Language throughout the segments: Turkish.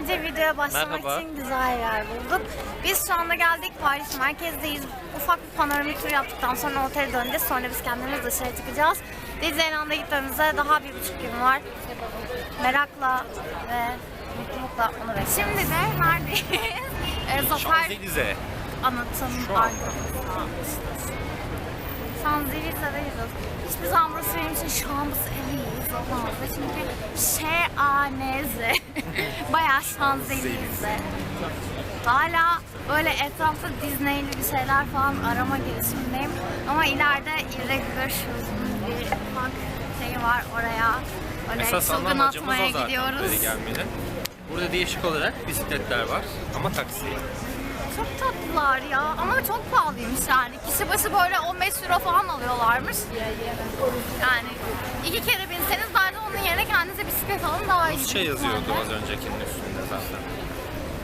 Bence videoya başlamak Merhaba. için güzel yer bulduk. Biz şu anda geldik Paris merkezdeyiz. Ufak bir panoramik tur yaptıktan sonra otele döneceğiz. Sonra biz kendimiz dışarı çıkacağız. Disneyland'a gitmemize daha bir buçuk gün var. Merakla ve mutlulukla onu bekliyoruz. Şimdi de neredeyiz? e, Zafer Şanzelize. anıtın Şu an. arkasında. Şanzelize'deyiz. Hiçbir zaman burası benim için Şanzelize olmazdı. Çünkü Şeaneze. Bayağı Şanzelize. Hala böyle etrafta Disney'li bir şeyler falan arama girişimindeyim. Ama ileride Irregular Shows'un bir ufak şeyi var oraya. Öyle Esas çılgın atmaya o zaten. gidiyoruz. Gelmeli. Burada değişik olarak bisikletler var ama taksi. Çok tatlılar ya ama çok pahalıymış yani. Kişi başı böyle 15 euro falan alıyorlarmış. Yani iki kere binseniz onun yerine kendinize bisiklet alın daha iyi. Şey yazıyordu az öncekinin üstünde zaten.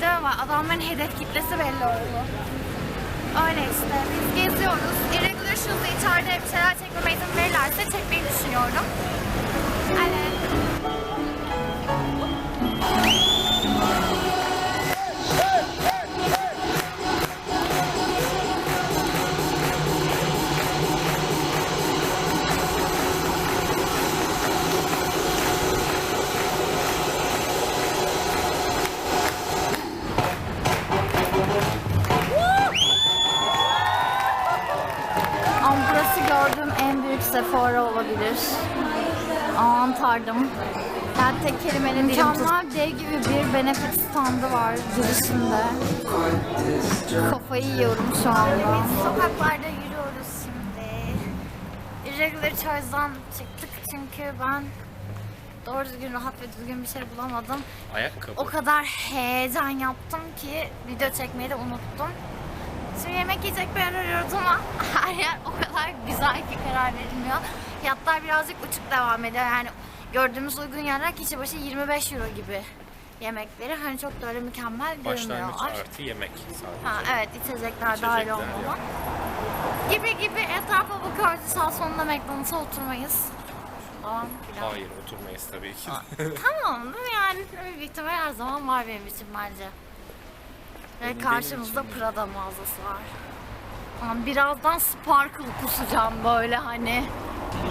Değil mi? Adamların hedef kitlesi belli oldu. Öyle işte biz geziyoruz. Irregular Shows'da içeride bir şeyler çekmeme izin verirlerse çekmeyi düşünüyorum. Evet. Olabilir. Aman tanrım. Ben tek kelimeyle Mükemmel dev gibi bir benefit standı var girişinde. Kafayı yiyorum şu anda. Biz sokaklarda yürüyoruz şimdi. Irregular Choice'dan çıktık çünkü ben doğru düzgün rahat ve düzgün bir şey bulamadım. Ayakkabı. O kadar heyecan yaptım ki video çekmeyi de unuttum. Şimdi yemek yiyecek bir yer arıyoruz ama her yer o kadar güzel ki karar verilmiyor. Fiyatlar birazcık uçuk devam ediyor. Yani gördüğümüz uygun yerler kişi başı 25 euro gibi yemekleri. Hani çok da öyle mükemmel Başlangıç görünmüyorlar. artı yemek sadece. Ha, evet içecekler dahil İçecekler olmalı. Gibi gibi etrafa bakıyoruz. Sağ sonunda McDonald's'a oturmayız. Falan filan. Hayır oturmayız tabii ki. Tamam değil mi? Yani büyük ihtimal her zaman var benim için bence. Ve Benim- karşımızda benim Prada mağazası var. Tamam, birazdan sparkle kusacağım böyle hani.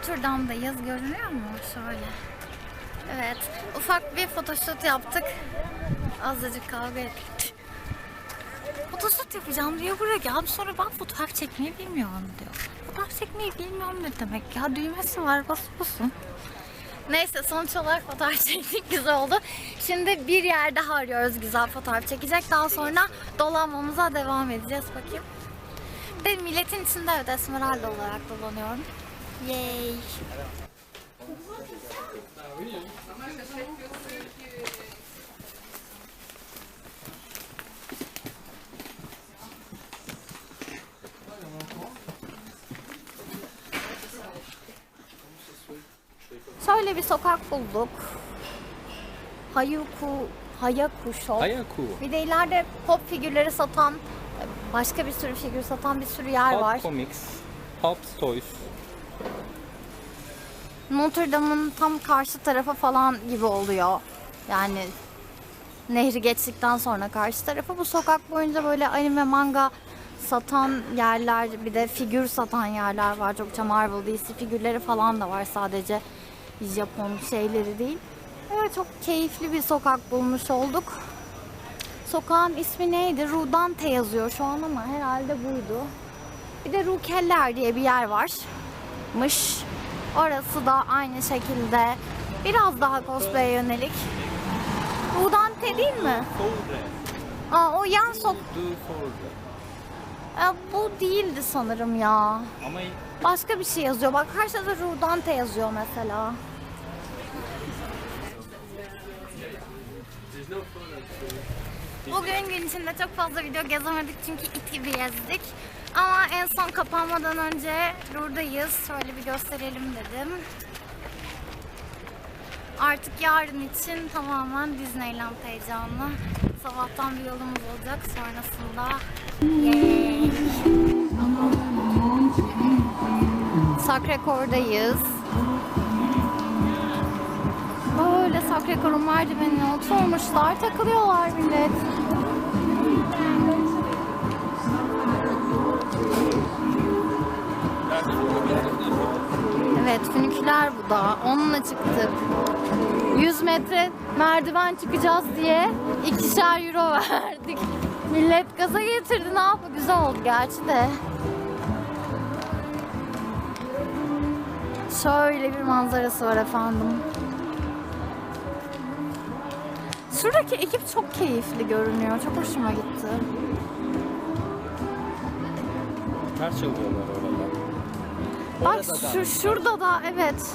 Notre Dame'dayız. Görünüyor mu? Şöyle. Evet, ufak bir photoshoot yaptık. Azıcık kavga ettik. Photoshoot yapacağım diyor buraya geldi. Sonra ben fotoğraf çekmeyi bilmiyorum diyor. Fotoğraf çekmeyi bilmiyorum ne demek ya? Düğmesi var, basıyorsun. Neyse sonuç olarak fotoğraf çektik güzel oldu. Şimdi bir yer daha arıyoruz güzel fotoğraf çekecek. Daha sonra dolanmamıza devam edeceğiz bakayım. De milletin içinde evet Esmeralda olarak dolanıyorum. Yay. Şöyle bir sokak bulduk. Hayuku, Hayaku Shop. Ayaku. Bir de ileride pop figürleri satan, başka bir sürü figür satan bir sürü yer var. Pop Comics. Pop Toys. Notre Dame'ın tam karşı tarafı falan gibi oluyor. Yani nehri geçtikten sonra karşı tarafı. Bu sokak boyunca böyle anime manga satan yerler, bir de figür satan yerler var. Çokça Marvel, DC figürleri falan da var sadece Japon şeyleri değil. Evet çok keyifli bir sokak bulmuş olduk. Sokağın ismi neydi? Rue Dante yazıyor şu an ama herhalde buydu. Bir de Rue Keller diye bir yer var. Orası da aynı şekilde biraz daha cosplay'e yönelik. Udante değil mi? Aa, o yan sok... Aa, bu değildi sanırım ya. Ama Başka bir şey yazıyor. Bak şeyde Rudante yazıyor mesela. Bugün gün içinde çok fazla video gezemedik çünkü it gibi gezdik. Ama en son kapanmadan önce buradayız. Şöyle bir gösterelim dedim. Artık yarın için tamamen Disneyland heyecanlı. Sabahtan bir yolumuz olacak. Sonrasında Yay. Sakrekor'dayız. Böyle Sakrekor'un merdivenine oturmuşlar, takılıyorlar millet. Füniküler bu da. Onunla çıktık. 100 metre merdiven çıkacağız diye ikişer euro verdik. Millet gaza getirdi. Ne yapı güzel oldu gerçi de. Şöyle bir manzarası var efendim. Şuradaki ekip çok keyifli görünüyor. Çok hoşuma gitti. ters çalıyorlar orada. Bak şu şurada da evet.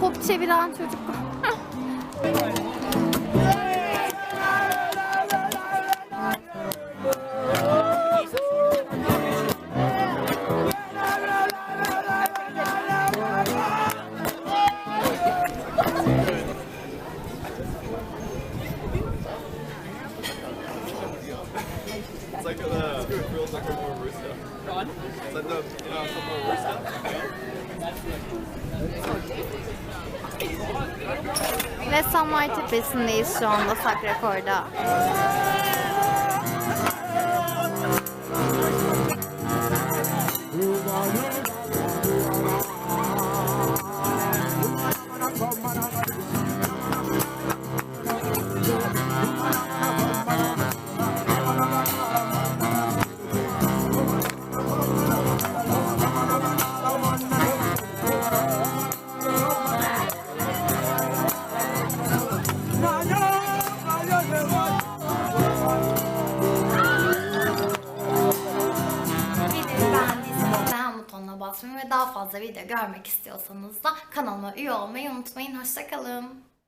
Top çeviren çocuk. It's like. It's like the, you know, some more Ve Samay Tepesi'ndeyiz şu anda Sakrekor'da. Basmayı ve daha fazla video görmek istiyorsanız da kanalıma üye olmayı unutmayın. Hoşçakalın.